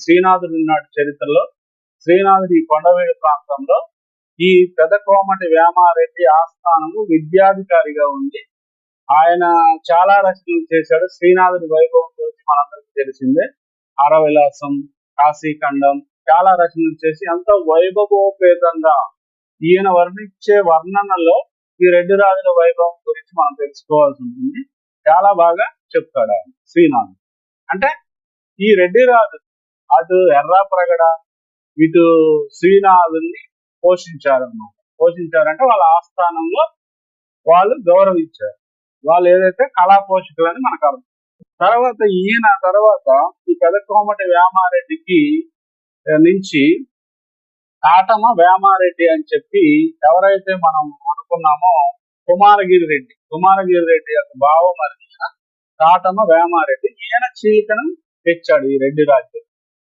శ్రీనాథుడు నాటి చరిత్రలో శ్రీనాథుడి ఈ కొండవేడి ప్రాంతంలో ఈ పెద్ద కోమటి వేమారెడ్డి ఆస్థానము విద్యాధికారిగా ఉంది ఆయన చాలా రచనలు చేశాడు. శ్రీనాథుడి వైభవం గురించి మనందరికీ తెలిసిందే. అరవిలాసం కాశీఖండం చాలా రచనలు చేసి ఎంతో వైభవోపేతంగా ఈయన వర్ణించే వర్ణనలో ఈ రెడ్డి రాజుల వైభవం గురించి మనం తెలుసుకోవాల్సి ఉంటుంది. చాలా బాగా చెప్తాడు ఆయన శ్రీనాథుడు. అంటే ఈ రెడ్డి రాజు అటు ఎర్రాప్రగడ ఇటు శ్రీనాథుల్ని పోషించారన్నమాట. పోషించారంటే వాళ్ళ ఆస్థానంలో వాళ్ళు గౌరవించారు. వాళ్ళు ఏదైతే కళా పోషకులని మనకు అర్థం. తర్వాత ఈయన తర్వాత ఈ పెదకోమటి వేమారెడ్డికి నుంచి కాటమ వేమారెడ్డి అని చెప్పి ఎవరైతే మనం అనుకున్నామో కుమారగిరి రెడ్డి కుమారగిరి రెడ్డి యొక్క భావం మరి కాటమ వేమారెడ్డి ఈయన చీలికను తెచ్చాడు ఈ రెడ్డి రాజ్యం.